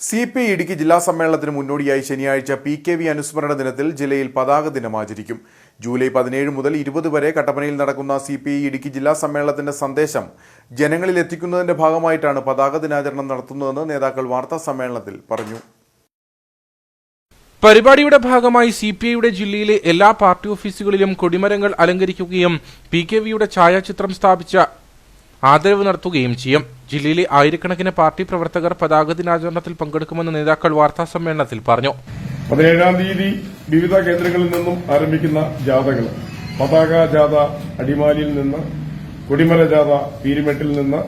C P I Idukki ജില്ലാ സമ്മേളനത്തിന് മുന്നോടിയായി ശനിയാഴ്ച പി കെ വി അനുസ്മരണ ദിനത്തിൽ ജില്ലയിൽ പതാക ദിനം ആചരിക്കും. ജൂലൈ പതിനേഴ് മുതൽ ഇരുപത് വരെ കട്ടപ്പനയിൽ നടക്കുന്ന സി പി ഐ ഇടുക്കി ജില്ലാ സമ്മേളനത്തിന്റെ സന്ദേശം ജനങ്ങളിൽ എത്തിക്കുന്നതിന്റെ ഭാഗമായിട്ടാണ് പതാക ദിനാചരണം നടത്തുന്നതെന്ന് നേതാക്കൾ വാർത്താ സമ്മേളനത്തിൽ പറഞ്ഞു. പരിപാടിയുടെ ഭാഗമായി സി പി ഐയുടെ ജില്ലയിലെ എല്ലാ പാർട്ടി ഓഫീസുകളിലും കൊടിമരങ്ങൾ അലങ്കരിക്കുകയും പി കെ വിയുടെ ഛായാചിത്രം സ്ഥാപിച്ച ആദരവ് നടത്തുകയും ചെയ്യും. ജില്ലയിലെ ആയിരക്കണക്കിന് പാർട്ടി പ്രവർത്തകർ പതാക ദിനാചരണത്തിൽ പങ്കെടുക്കുമെന്ന് നേതാക്കൾ വാർത്താ സമ്മേളനത്തിൽ പറഞ്ഞു. പതിനേഴാം തീയതി വിവിധ കേന്ദ്രങ്ങളിൽ നിന്നും ആരംഭിക്കുന്ന ജാഥകൾ. പതാക ജാഥ അടിമാലിയിൽ നിന്ന് കൊടിമല ജാഥ പീരിമെട്ടിൽ നിന്ന്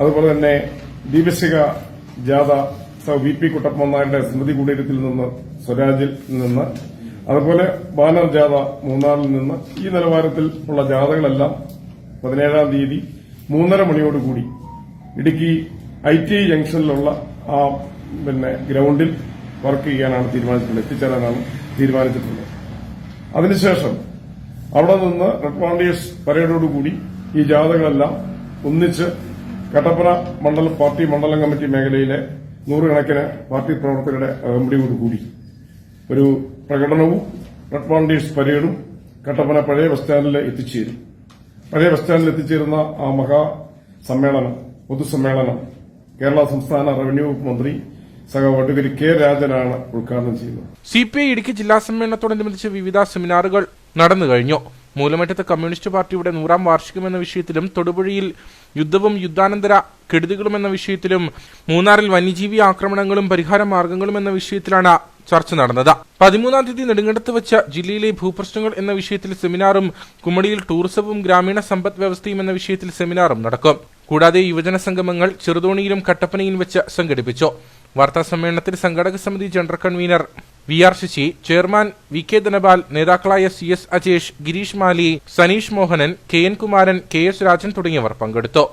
അതുപോലെ തന്നെ ദീപശിക ജാഥ വി പി കുട്ടപ്പനായരുടെ സ്മൃതി കുടീരത്തിൽ നിന്ന് സ്വരാജിൽ നിന്ന് അതുപോലെ ബാനർ ജാഥ മൂന്നാറിൽ നിന്ന് ഈ നിലവാരത്തിൽ ഉള്ള ജാഥകളെല്ലാം പതിനേഴാം തീയതി മൂന്നര മണിയോടുകൂടി ഇടുക്കി ഐ ടി ജംഗ്ഷനിലുള്ള ആ പിന്നെ ഗ്രൗണ്ടിൽ വർക്ക് ചെയ്യാനാണ് തീരുമാനിച്ചിട്ടുള്ളത് എത്തിച്ചേരാനാണ് തീരുമാനിച്ചിട്ടുള്ളത്. അതിനുശേഷം അവിടെ നിന്ന് റെഡ് വാണ്ടിയേഴ്സ് പരേഡോടുകൂടി ഈ ജാഥകളെല്ലാം ഒന്നിച്ച് കട്ടപ്പന മണ്ഡലം പാർട്ടി മണ്ഡലം കമ്മിറ്റി മേഖലയിലെ നൂറുകണക്കിന് പാർട്ടി പ്രവർത്തകരുടെ അകമ്പടിയോടുകൂടി ഒരു പ്രകടനവും റെഡ് വാണ്ടിയേഴ്സ് പരേഡും കട്ടപ്പന പഴയ ബസ് സ്റ്റാൻഡിൽ എത്തിച്ചേരും. പഴയ ബസ് സ്റ്റാൻഡിൽ എത്തിച്ചേരുന്ന ആ മഹാ സമ്മേളനം പൊതുസമ്മേളനം കേരള സംസ്ഥാന റവന്യൂ വകുപ്പ് മന്ത്രി സഹവട്ടുകരി കെ രാജനാണ് ഉദ്ഘാടനം ചെയ്യുന്നത്. സി പി ഐ ഇടുക്കി ജില്ലാ സമ്മേളനത്തോടനുബന്ധിച്ച് വിവിധ സെമിനാറുകൾ നടന്നു കഴിഞ്ഞു. മൂലമറ്റത്ത് കമ്മ്യൂണിസ്റ്റ് പാർട്ടിയുടെ നൂറാം വാർഷികം എന്ന വിഷയത്തിലും തൊടുപുഴയിൽ യുദ്ധവും യുദ്ധാനന്തര കെടുതികളും എന്ന വിഷയത്തിലും മൂന്നാറിൽ വന്യജീവി ആക്രമണങ്ങളും പരിഹാര മാർഗങ്ങളും എന്ന വിഷയത്തിലാണ് ചർച്ച നടന്നത്. പതിമൂന്നാം തീയതി നെടുങ്കണ്ടത്ത് വെച്ച ജില്ലയിലെ ഭൂപ്രശ്നങ്ങൾ എന്ന വിഷയത്തിൽ സെമിനാറും കുമ്മടിയിൽ ടൂറിസവും ഗ്രാമീണ സമ്പദ് വ്യവസ്ഥയും എന്ന വിഷയത്തിൽ സെമിനാറും നടക്കും. കൂടാതെ യുവജന സംഗമങ്ങൾ ചെറുതോണിയിലും കട്ടപ്പനയിലും വെച്ച് സംഘടിപ്പിച്ചു. വാർത്താ സമ്മേളനത്തിൽ സംഘടക സമിതി general convener V R Sasi chairman V K Dhanapal നേതാക്കളായ C S Ajesh Girish Mali Saneesh Mohanan K N Kumaran K S Rajan തുടങ്ങിയവർ പങ്കെടുത്തു.